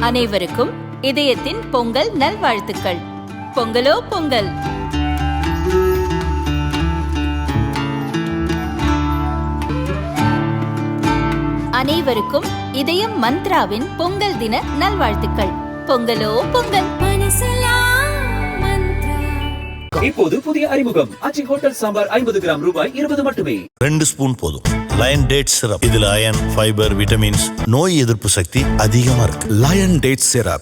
அனைவருக்கும் இதயத்தின் பொங்கல் நல்வாழ்த்துக்கள். பொங்கலோ பொங்கல். அனைவருக்கும் இதயம் மந்த்ராவின் பொங்கல் தின நல்வாழ்த்துக்கள். பொங்கலோ பொங்கல். இப்போது புதிய அறிமுகம். அச்சி ஹோட்டல் சாம்பார் ஐம்பது கிராம் ரூபாய் இருபது மட்டுமே. ரெண்டு ஸ்பூன் போதும். லயன் டேட் சிரப் இதுல அயன் ஃபைபர் விட்டமின்ஸ் நோய் எதிர்ப்பு சக்தி அதிகமா இருக்கு. Lion date syrup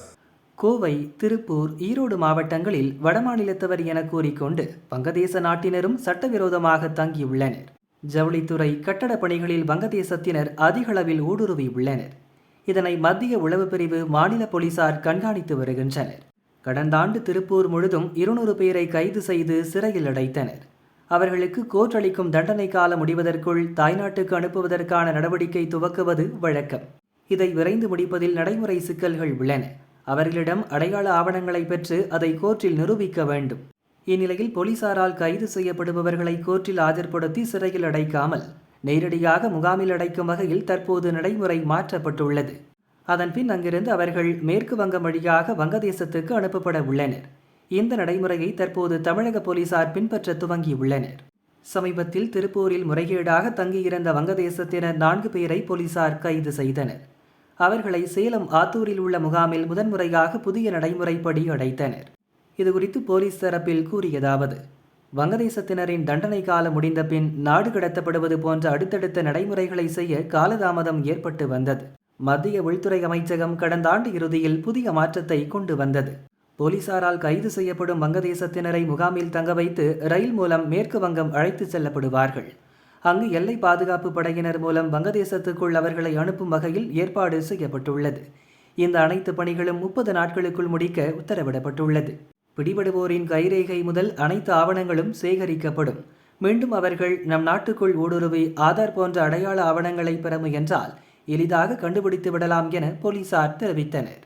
Kovai Tiruppur Erode மாவட்டங்களில் வடமாநிலத்தவர் என கூறிக்கொண்டு வங்கதேச நாட்டினரும் சட்டவிரோதமாக தங்கியுள்ளனர். ஜவுளித்துறை கட்டடப் பணிகளில் வங்கதேசத்தினர் அதிகளவில் ஊடுருவி உள்ளனர். இதனை மத்திய உளவு பிரிவு மாநில போலீசார் கண்காணித்து வருகின்றனர். கடந்த ஆண்டு திருப்பூர் முழுதும் இருநூறு பேரை கைது செய்து சிறையில் அடைத்தனர். அவர்களுக்கு கோர்ட் அளிக்கும் தண்டனை காலம் முடிவதற்குள் தாய்நாட்டுக்கு அனுப்புவதற்கான நடவடிக்கை துவக்குவது வழக்கம். இதை விரைந்து முடிப்பதில் நடைமுறை சிக்கல்கள் உள்ளன. அவர்களிடம் அடையாள ஆவணங்களை பெற்று அதை கோர்ட்டில் நிரூபிக்க வேண்டும். இந்நிலையில் போலீசாரால் கைது செய்யப்படுபவர்களை கோர்ட்டில் ஆஜர்படுத்தி சிறையில் அடைக்காமல் நேரடியாக முகாமில் அடைக்கும் வகையில் தற்போது நடைமுறை மாற்றப்பட்டுள்ளது. அதன்பின் அங்கிருந்து அவர்கள் மேற்கு வங்கம் வழியாக வங்கதேசத்துக்கு அனுப்பப்பட உள்ளனர். இந்த நடைமுறையை தற்போது தமிழக போலீசார் பின்பற்ற துவங்கியுள்ளனர். சமீபத்தில் திருப்பூரில் முறைகேடாக தங்கியிருந்த வங்கதேசத்தினர் நான்கு பேரை போலீசார் கைது செய்தனர். அவர்களை சேலம் ஆத்தூரில் உள்ள முகாமில் முதன்முறையாக புதிய நடைமுறைப்படி அடைத்தனர். இதுகுறித்து போலீஸ் தரப்பில் கூறியதாவது வங்கதேசத்தினரின் தண்டனை காலம் முடிந்த பின் நாடு கடத்தப்படுவது போன்ற அடுத்தடுத்த நடைமுறைகளை செய்ய காலதாமதம் ஏற்பட்டு வந்தது. மத்திய உள்துறை அமைச்சகம் கடந்த ஆண்டு இறுதியில் புதிய மாற்றத்தை கொண்டு வந்தது. போலீசாரால் கைது செய்யப்படும் வங்கதேசத்தினரை முகாமில் தங்க வைத்து ரயில் மூலம் மேற்கு வங்கம் அழைத்துச் செல்லப்படுவார்கள். அங்கு எல்லை பாதுகாப்பு படையினர் மூலம் வங்கதேசத்துக்குள் அவர்களை அனுப்பும் வகையில் ஏற்பாடு செய்யப்பட்டுள்ளது. இந்த அனைத்து பணிகளும் முப்பது நாட்களுக்குள் முடிக்க உத்தரவிடப்பட்டுள்ளது. பிடிபடுவோரின் கைரேகை முதல் அனைத்து ஆவணங்களும் சேகரிக்கப்படும். மீண்டும் அவர்கள் நம் நாட்டுக்குள் ஊடுருவி ஆதார் போன்ற அடையாள ஆவணங்களை பெற முயன்றால் எளிதாக கண்டுபிடித்து விடலாம் என போலீசார் தெரிவித்தனர்.